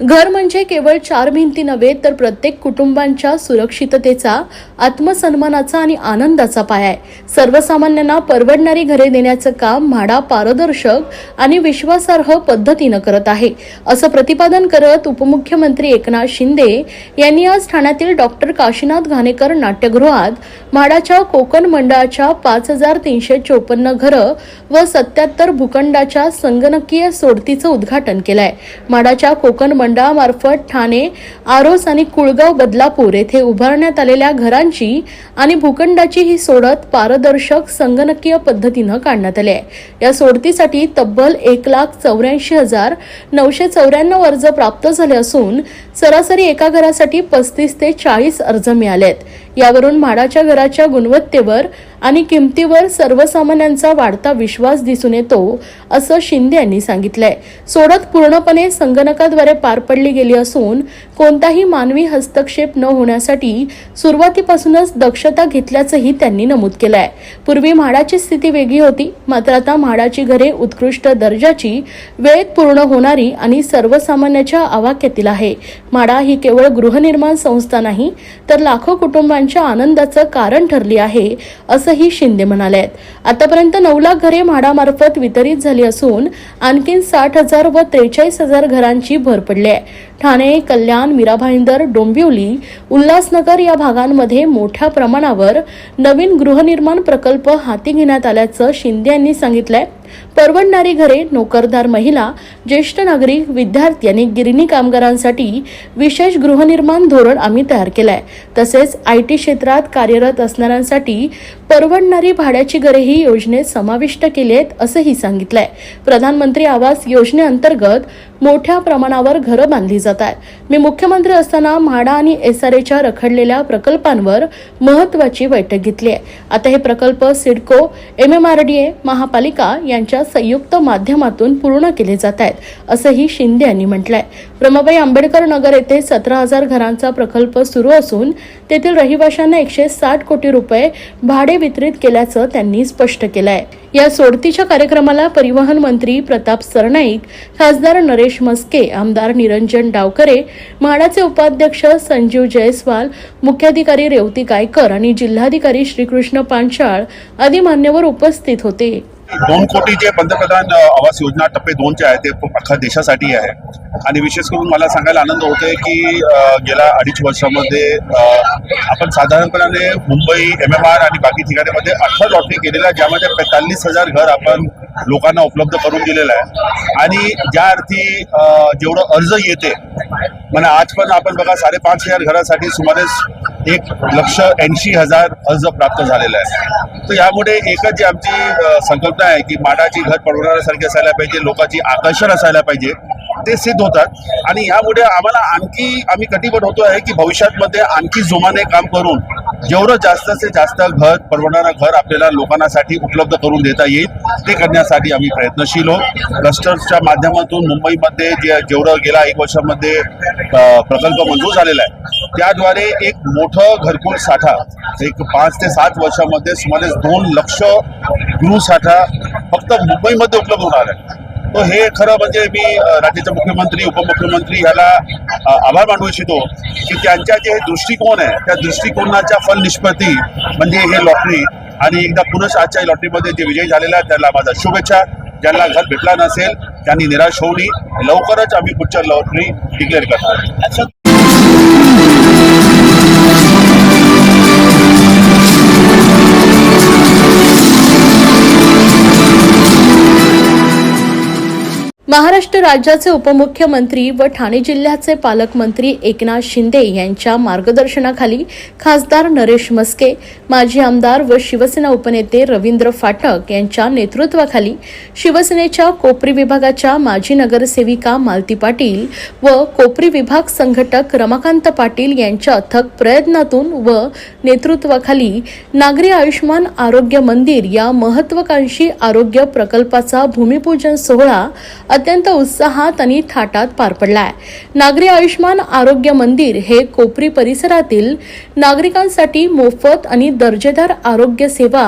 घर म्हणजे केवळ चार भिंती नव्हे तर प्रत्येक कुटुंबांच्या सुरक्षिततेचा आत्मसन्मानाचा आणि आनंदाचा पाया आहे. सर्वसामान्यांना परवडणारी घरे देण्याचं काम म्हाडा पारदर्शक आणि विश्वासार्ह पद्धतीनं करत आहे. असं प्रतिपादन करत उपमुख्यमंत्री एकनाथ शिंदे यांनी आज ठाण्यातील डॉक्टर काशीनाथ घाणेकर नाट्यगृहात म्हाडाच्या कोकण मंडळाच्या पाच हजार तीनशे चोपन्न घरं व सत्याहत्तर भूखंडाच्या संगणकीय सोडतीचं उद्घाटन केलंय. म्हाडाच्या कोकण महामंडळामार्फत ठाणे आरोस आणि कुळगाव बदलापूर येथे उभारण्यात आलेल्या घरांची आणि भूखंडाची ही सोडत पारदर्शक संगणकीय पद्धतीनं काढण्यात आली आहे. या सोडतीसाठी तब्बल एक लाख चौऱ्याऐंशी हजार नऊशे चौऱ्याण्णव अर्ज प्राप्त झाले असून सरासरी एका घरासाठी पस्तीस ते चाळीस अर्ज मिळालेत. यावरून म्हाडाच्या घराच्या गुणवत्तेवर आणि किमतीवर सर्वसामान्यांचा वाढता विश्वास दिसून येतो असं शिंदे यांनी सांगितलंय. सोडत पूर्णपणे संगणकाद्वारे पार पडली गेली असून कोणताही मानवी हस्तक्षेप न होण्यासाठी सुरुवातीपासूनच दक्षता घेतल्याचंही त्यांनी नमूद केलंय. पूर्वी म्हाडाची स्थिती वेगळी होती मात्र आता म्हाडाची घरे उत्कृष्ट दर्जाची वेळेत पूर्ण होणारी आणि सर्वसामान्याच्या आवाक्यातील आहे. म्हाडा ही केवळ गृहनिर्माण संस्था नाही तर लाखो कुटुंबांच्या आनंदाचं कारण ठरली आहे असंही शिंदे म्हणाले. आतापर्यंत नऊ लाख घरे म्हाडामार्फत वितरित झाली असून आणखीन साठ हजार व त्रेचाळीस हजार घरांची भर पडली आहे. ठाणे कल्याण मीरा भाईंदर डोंबिवली उल्हासनगर या भागांमध्ये मोठ्या प्रमाणावर नवीन गृहनिर्माण प्रकल्प हाती घेण्यात आल्याचं शिंदे यांनी सांगितलंय. परवडणारी घरे नोकरदार महिला ज्येष्ठ नागरिक विद्यार्थी आणि गिरणी कामगारांसाठी विशेष गृहनिर्माण धोरण आम्ही तयार केलं आहे तसेच आय टी क्षेत्रात कार्यरत असणाऱ्यांसाठी परवडणारी भाड्याची घरेही योजनेत समाविष्ट केली आहेत असंही सांगितलंय. प्रधानमंत्री आवास योजनेअंतर्गत मोठ्या प्रमाणावर घरं बांधली जात आहेत. मी मुख्यमंत्री असताना म्हाडा आणि एसआरएच्या रखडलेल्या प्रकल्पांवर महत्वाची बैठक घेतली आहे. आता हे प्रकल्प सिडको एमएमआरडीए महापालिका यांच्या संयुक्त माध्यमातून पूर्ण केले जात आहेत असंही शिंदे यांनी म्हटलंय. रमाबाई आंबेडकर नगर येथे सतरा हजार घरांचा प्रकल्प सुरू असून तेथील रहिवाशांना एकशे साठ कोटी रुपये भाडे वितरित केल्याचं त्यांनी स्पष्ट केलंय. या सोडतीच्या कार्यक्रमाला परिवहन मंत्री प्रताप सरनाईक खासदार नरेश मस्के आमदार निरंजन डावकरे म्हाडाचे उपाध्यक्ष संजीव जयस्वाल मुख्याधिकारी रेवती गायकर आणि जिल्हाधिकारी श्रीकृष्ण पांचाळ आदी मान्यवर उपस्थित होते. दोन कोटी जे पंतप्रधान आवास योजना टप्पे दोनचे आहे ते अख्खा देशासाठी आहे. आणि विशेष करून मला सांगायला आनंद होतोय की गेल्या अडीच वर्षामध्ये आपण साधारणपणे मुंबई एम एम आर आणि बाकी ठिकाणीमध्ये अठरा लॉटरी केलेल्या आहे, ज्यामध्ये पैतालीस हजार घर आपण लोकांना उपलब्ध करून दिलेलं आहे. आणि ज्या अर्थी जेवढं अर्ज येते म्हणजे आज पण आपण बघा साडेपाच हजार घरासाठी सुमारे एक लक्ष ऐंशी हजार अर्ज प्राप्त झालेला आहे तर यामुळे एकच जी आमची संकल्प संकल्पना आहे की माडाची घर परवडण्यासारखी असायला पाहिजे लोकांची आकर्षण असायला पाहिजे ते सिद्ध होतात. आणि यामुळे आम्हाला आणखी आम्ही कटिबद्ध होतो आहे की भविष्यामध्ये आणखी जोमाने काम करून जेवढं जास्त से जास्त घर परवडणारं घर आपल्याला लोकांसाठी उपलब्ध करून देता येईल ते करण्यासाठी आम्ही प्रयत्नशील आहोत. क्लस्टर्सच्या माध्यमातून मुंबईमध्ये जे जेवढं गेल्या एक वर्षामध्ये प्रकल्प मंजूर झालेला आहे त्याद्वारे एक मोठं घरकुल साठा एक पाच ते सात वर्षामध्ये सुमारे दोन लक्ष गृहसाठा फक्त मुंबईमध्ये उपलब्ध होणार आहे. तर हे खरं म्हणजे मी राज्याचे मुख्यमंत्री उपमुख्यमंत्री ह्याला आभार मानू इच्छितो की त्यांच्या जे दृष्टिकोन आहे त्या दृष्टिकोनाच्या फल निष्पत्ती म्हणजे हे लॉटरी आणि एकदा पुनश आजच्या लॉटरीमध्ये जे विजयी झालेला आहे त्याला माझा शुभेच्छा. ज्यांना घर भेटला नसेल त्यांनी निराश होऊ नये. लवकरच आम्ही पुढच्या लॉटरी डिक्लेअर करणार. महाराष्ट्र राज्याचे उपमुख्यमंत्री व ठाणे जिल्ह्याचे पालकमंत्री एकनाथ शिंदे यांच्या मार्गदर्शनाखाली खासदार नरेश मस्के माजी आमदार व शिवसेना उपनेते रवींद्र फाटक यांच्या नेतृत्वाखाली शिवसेनेच्या कोपरी विभागाच्या माजी नगरसेविका मालती पाटील व कोपरी विभाग संघटक रमाकांत पाटील यांच्या अथक प्रयत्नातून व नेतृत्वाखाली नागरी आयुष्मान आरोग्य मंदिर या महत्वाकांक्षी आरोग्य प्रकल्पाचा भूमिपूजन सोहळा अत्यंत उत्साहात आणि थाटात पार पडला आहे नागरी आयुष्मान आरोग्य मंदिर हे कोपरी परिसरातील नागरिकांसाठी मोफत आणि दर्जेदार आरोग्य सेवा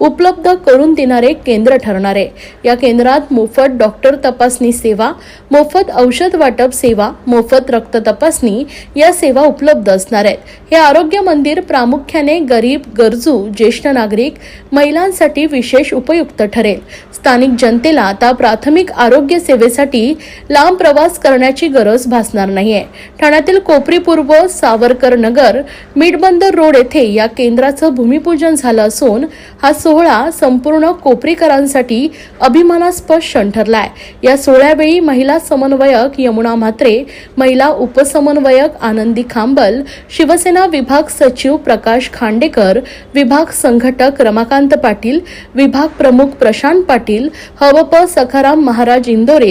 उपलब्ध करून देणारे केंद्र ठरणार आहे. या केंद्रात मोफत डॉक्टर तपासणी सेवा मोफत औषध वाटप सेवा मोफत रक्त तपासणी या सेवा उपलब्ध असणार आहेत. हे आरोग्य मंदिर प्रामुख्याने गरीब गरजू ज्येष्ठ नागरिक महिलांसाठी विशेष उपयुक्त ठरेल. स्थानिक जनतेला आता प्राथमिक आरोग्य सेवेसाठी लांब प्रवास करण्याची गरज भासणार नाहीये. ठाण्यातील कोपरी पूर्व सावरकर नगर मिडबंदर रोड येथे या केंद्राचं भूमिपूजन झालं असून हा सोहळा संपूर्ण कोपरीकरांसाठी अभिमानास्पद क्षण ठरलाय. या सोहळ्यावेळी महिला समन्वयक यमुना म्हात्रे महिला उपसमन्वयक आनंदी खांबल शिवसेना विभाग सचिव प्रकाश खांडेकर विभाग संघटक रमाकांत पाटील विभाग प्रमुख प्रशांत पाटील हवप सखाराम महाराज इंदोरे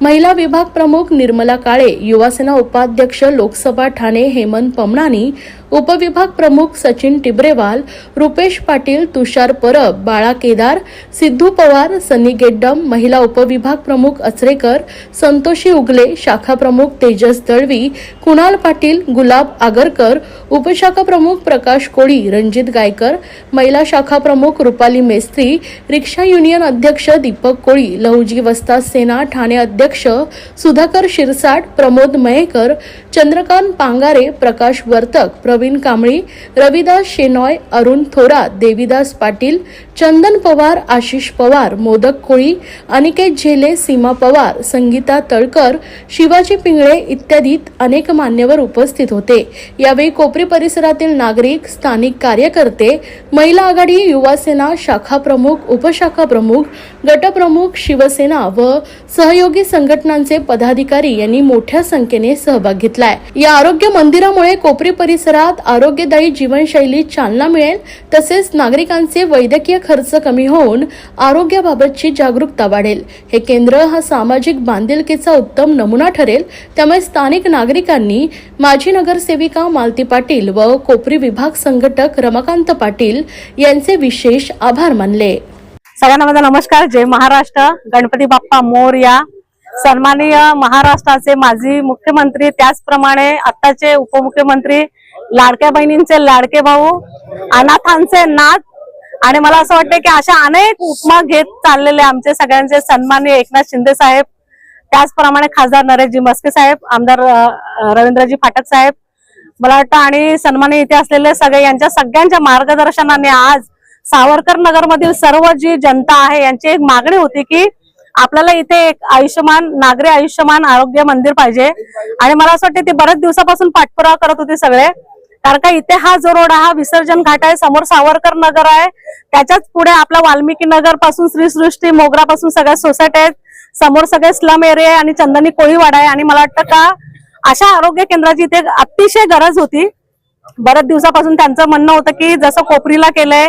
महिला विभाग प्रमुख निर्मला काळे युवासेना उपाध्यक्ष लोकसभा ठाणे हेमंत पमणानी उपविभाग प्रमुख सचिन टिबरेवाल रुपेश पाटील तुषार परब बाळा केदार सिद्धू पवार सनी गेड्डम महिला उपविभाग प्रमुख अचरेकर संतोषी उगले शाखा प्रमुख तेजस दळवी कुणाल पाटील गुलाब आगरकर उपशाखा प्रमुख प्रकाश कोळी रणजित गायकर महिला शाखा प्रमुख रुपाली मेस्त्री रिक्षा युनियन अध्यक्ष दीपक कोळी लहुजी वस्ताद सेना ठाणे अध्यक्ष सुधाकर शिरसाट प्रमोद मयेकर चंद्रकांत पांगारे प्रकाश वर्तक प्रवीण कांबळी रविदास शेनॉय अरुण थोरात देविदास पाटील चंदन पवार आशिष पवार मोदक कोळी अनिकेत झेले सीमा पवार संगीता तळकर शिवाजी पिंगळे इत्यादी अनेक मान्यवर उपस्थित होते. यावेळी कोपरी परिसरातील नागरिक स्थानिक कार्यकर्ते महिला आघाडी युवासेना शाखा प्रमुख उपशाखा प्रमुख गटप्रमुख शिवसेना व सहयोगी संघटनांचे पदाधिकारी यांनी मोठ्या संख्येने सहभाग घेतलाय. या आरोग्य मंदिरामुळे कोपरी परिसरात आरोग्यदायी जीवनशैली चालना मिळेल तसेच नागरिकांचे वैद्यकीय खर्च कमी होऊन आरोग्याबाबतची जागरूकता वाढेल. हे केंद्र हा सामाजिक बांधिलकीचा उत्तम नमुना ठरेल. त्यामुळे स्थानिक नागरिकांनी माजी नगरसेविका मालती पाटील व कोपरी विभाग संघटक रमाकांत पाटील यांचे विशेष आभार मानले. सगळ्यांना माझा नमस्कार. जय महाराष्ट्र. गणपती बाप्पा मोरया. सन्माननीय महाराष्ट्राचे माजी मुख्यमंत्री त्याचप्रमाणे आत्ताचे उपमुख्यमंत्री लाडक्या बहिणींचे लाडके भाऊ अनाथांचे नाथ आणि मला असं वाटतं की अशा अनेक उपमा घेत चाललेले आमचे सगळ्यांचे सन्मान्य एकनाथ शिंदे साहेब त्याचप्रमाणे खासदार नरेशजी मस्के साहेब आमदार रवींद्रजी फाटक साहेब मला वाटतं आणि सन्मान्य इथे असलेले सगळे यांच्या सगळ्यांच्या मार्गदर्शनाने आज सावरकर नगर मधील सर्व जी जनता आहे यांची एक मागणी होती की आपल्याला इथे एक आयुष्यमान नागरी आयुष्यमान आरोग्य मंदिर पाहिजे. आणि मला असं वाटतं ते बऱ्याच दिवसापासून पाठपुरावा करत होते सगळे. कारण का इथे हा जो रोड हा विसर्जन घाट आहे समोर सावरकर नगर आहे. त्याच्याच पुढे आपला वाल्मिकी नगरपासून श्रीसृष्टी मोगरा पासून सगळ्या सोसायटी आहेत. समोर सगळे स्लम एरिया आहे आणि चंदनी कोळीवाडा आहे. आणि मला वाटतं का अशा आरोग्य केंद्राची इथे अतिशय गरज होती. बऱ्याच दिवसापासून त्यांचं म्हणणं होतं की जसं कोपरीला केलंय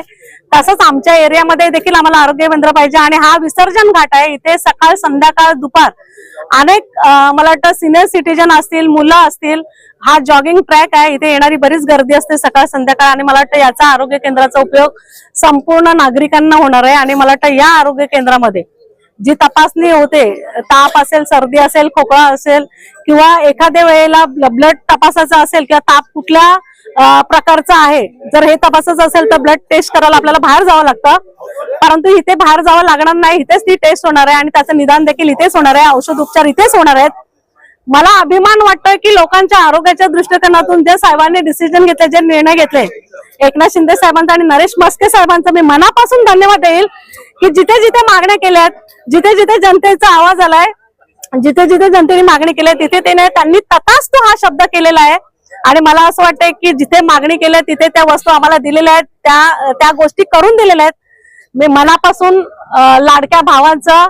तसंच आमच्या एरियामध्ये देखील आम्हाला आरोग्य केंद्र पाहिजे. आणि हा विसर्जन घाट आहे. इथे सकाळ संध्याकाळ दुपार अनेक मला वाटतं सिनियर सिटीजन असतील मुलं असतील हा जॉगिंग ट्रॅक आहे. इथे येणारी बरीच गर्दी असते सकाळ संध्याकाळ आणि मला वाटतं याचा आरोग्य केंद्राचा उपयोग संपूर्ण नागरिकांना होणार आहे आणि मला वाटतं या आरोग्य केंद्रामध्ये जी तपासणी होते ताप असेल सर्दी असेल खोकळा असेल किंवा एखाद्या वेळेला ब्लड तपासायचा असेल किंवा ताप कुठल्या प्रकारचं आहे. जर हे तपासायचं असेल तर ब्लड टेस्ट करायला आपल्याला बाहेर जावं लागतं. परंतु इथे बाहेर जावं लागणार नाही. इथेच ती टेस्ट होणार आहे आणि त्याचं निदान देखील इथेच होणार आहे. औषध उपचार इथेच होणार आहेत. मला अभिमान वाटतोय की लोकांच्या आरोग्याच्या दृष्टिकोनातून जे साहेबांनी डिसिजन घेतले जे निर्णय घेतले एकनाथ शिंदे साहेबांचा आणि नरेश मस्के साहेबांचा मी मनापासून धन्यवाद देईल की जिथे जिथे मागण्या केल्यात जिथे जिथे जनतेचा आवाज आलाय जिथे जिथे जनतेने मागणी केली तिथे त्याने त्यांनी तथास्तु हा शब्द केलेला आहे. आणि मला असं वाटतंय की जिथे मागणी केली तिथे त्या वस्तू आम्हाला दिलेल्या आहेत त्या त्या गोष्टी करून दिलेल्या आहेत. मी मनापासून लाडक्या भावांचं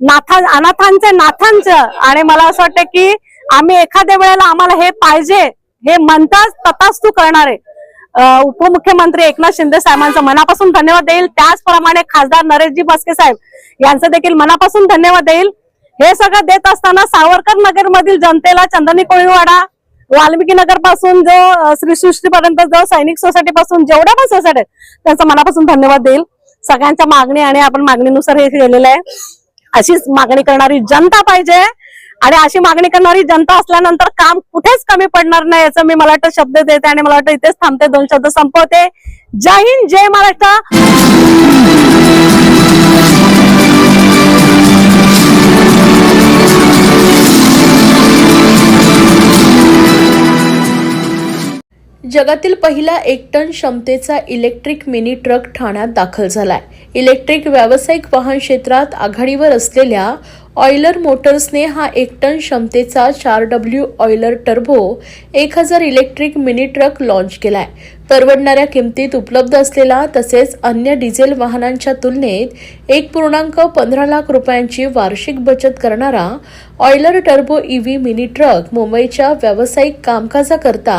नाथा अनाथांचे नाथांचं आणि मला असं वाटतं की आम्ही एखाद्या वेळेला आम्हाला हे पाहिजे हे म्हणताच तू करणारे आहे. उपमुख्यमंत्री एकनाथ शिंदे साहेबांचं मनापासून धन्यवाद देईल. त्याचप्रमाणे खासदार नरेशजी बसके साहेब यांचं देखील मनापासून धन्यवाद देईल. हे सगळं देत असताना सावरकर नगरमधील जनतेला चंदनी कोळीवाडा वाल्मिकी नगरपासून जो श्री सृष्टी पर्यंत जो सैनिक सोसायटी पासून जेवढ्या पण सोसायटी आहेत त्यांचा मनापासून धन्यवाद देईल. सगळ्यांच्या मागणी आणि आपण मागणीनुसार हे केलेलं आहे. अशीच मागणी करणारी जनता पाहिजे. आणि अशी मागणी करणारी जनता असल्यानंतर काम कुठेच कमी पडणार नाही याचं मी मला वाटतं शब्द देते आणि मला वाटतं इथेच थांबते. दोन शब्द संपवते. जय हिंद जय महाराष्ट्र. जगातील पहिला एक टन क्षमतेचा इलेक्ट्रिक मिनी ट्रक ठाण्यात दाखल झालाय. इलेक्ट्रिक व्यावसायिक वाहन क्षेत्रात आघाडीवर असलेल्या ऑयलर मोटर्सने हा एक टन क्षमतेचा चार डब्ल्यू ऑयलर टर्बो एक हजार इलेक्ट्रिक मिनी ट्रक लॉन्च केलाय. परवडणाऱ्या किमतीत उपलब्ध असलेला तसेच अन्य डिझेल वाहनांच्या तुलनेत एक पूर्णांक पंधरा लाख रुपयांची वार्षिक बचत करणारा Euler turbo EV mini truck मुंबईच्या व्यावसायिक कामकाजाकरता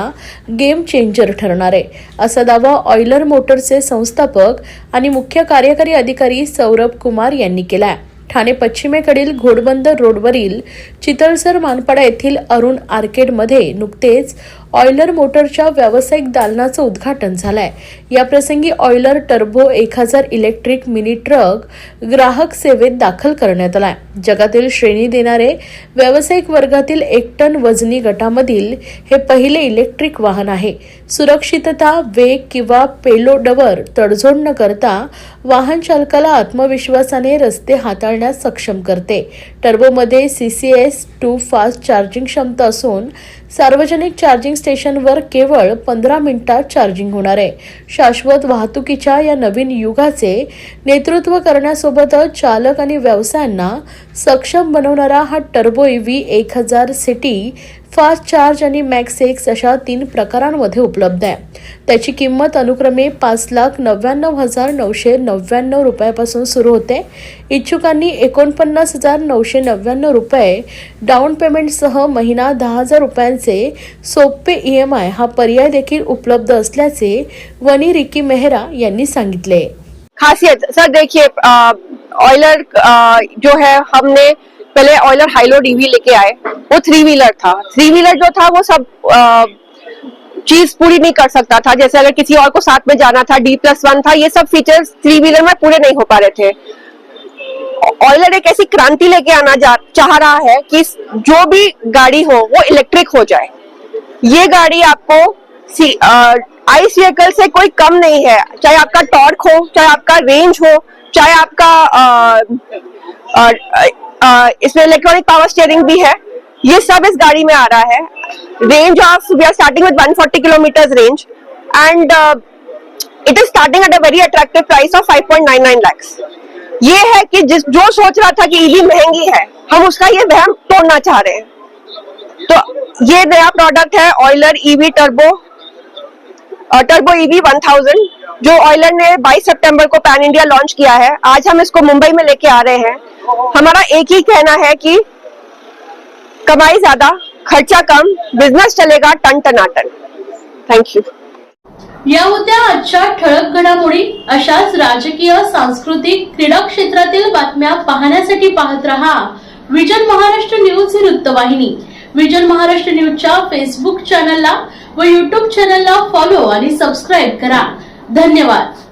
गेम चेंजर ठरणार आहे. असा दावा ऑयलर मोटरचे संस्थापक आणि मुख्य कार्यकारी अधिकारी सौरभ कुमार यांनी केला आहे ठाणे पश्चिमेकडील घोडबंदर रोडवरील चितळसर मानपाडा येथील अरुण आर्केडमध्ये नुकतेच ऑयलर मोटरच्या व्यावसायिक दालनाचं उद्घाटन झालंय. याप्रसंगी ऑयलर टर्बो एक हजार इलेक्ट्रिक मिनी ट्रक ग्राहक सेवेत दाखल करण्यात आलाय. जगातील श्रेणी देणारे व्यावसायिक वर्गातील एक टन वजनी गटामधील हे पहिले इलेक्ट्रिक वाहन आहे. सुरक्षितता वेग किंवा पेलोडवर तडजोड न करता वाहन चालकाला आत्मविश्वासाने रस्ते हाताळण्यास सक्षम करते. टर्बोमध्ये सीसीएस टू फास्ट चार्जिंग क्षमता असून सार्वजनिक चार्जिंग स्टेशनवर केवळ पंधरा मिनिटात चार्जिंग होणार आहे. शाश्वत वाहतुकीच्या या नवीन युगाचे नेतृत्व करण्यासोबतच चालक आणि व्यवसायांना सक्षम बनवणारा हा टर्बो व्ही एक हजार सिटी फास्ट चार्ज आणि मॅक्स एक्स अशा तीन प्रकारांमध्ये उपलब्ध आहे. त्याची किंमत अनुक्रमे पाच लाख नव्याण्णव हजार नऊशे नव्याण्णव रुपयापासून सुरू होते. इच्छुकांनी एकोणपन्नास हजार नऊशे नव्याण्णव रुपये डाऊन पेमेंटसह महिना दहा हजार रुपयांचे सोपे ई एम आय हा पर्याय देखील उपलब्ध असल्याचे वनी रिकी मेहरा यांनी सांगितले. खासियत सर देखिए ऑयलर जो है हमने पहले ऑयलर हाईलोड ईवी लेके आए। वो थ्री व्हीलर था। थ्री व्हीलर जो था वो सब अ, चीज़ पूरी नहीं कर सकता था। जैसे अगर किसी और को साथ में जाना था डी प्लस वन था ये सब फीचर्स थ्री व्हीलर में पूरे नहीं हो पा रहे थे। ऑयलर एक ऐसी क्रांति लेके आना चाह रहा है कि जो भी गाड़ी हो वो इलेक्ट्रिक हो जाए। ये गाड़ी आपको आइस व्हीकल से कोई कम नहीं है। चाहे आपका टॉर्क हो चाहे आपका रेंज हो चाहे आपका इसमें इलेक्ट्रॉनिक पावर स्टीयरिंग भी है। ये सब इस गाड़ी में आ रहा है। Range of we are starting with 140 kilometre range and it is starting at a very attractive price of 5.99 lakhs ये है कि जिस, जो सोच रहा था कि ईवी महँगी है, हम उसका ये वहम तोड़ना चाह रहे हैं। तो ये नया प्रोडक्ट है Euler EV turbo turbo EV 1000 जो ऑयलर ने 22 सितंबर को पैन इंडिया लॉन्च किया है आज हम इसको मुंबई में लेके आ रहे हैं। हमारा एक ही कहना है कि कमाई ज्यादा खर्चा कम बिजनेस चलेगा टन टनाटन। थैंक यू या होत्या आजच्या ठळक घडामोडी अशाच राजकीय सांस्कृतिक क्रीडा क्षेत्रातील बातम्या पाहण्यासाठी पाहत रहा विजन महाराष्ट्र न्यूज ही वृत्तवाहिनी. विजन महाराष्ट्र न्यूजच्या फेसबुक चॅनलला व युट्यूब चॅनलला फॉलो आणि सबस्क्राईब करा. धन्यवाद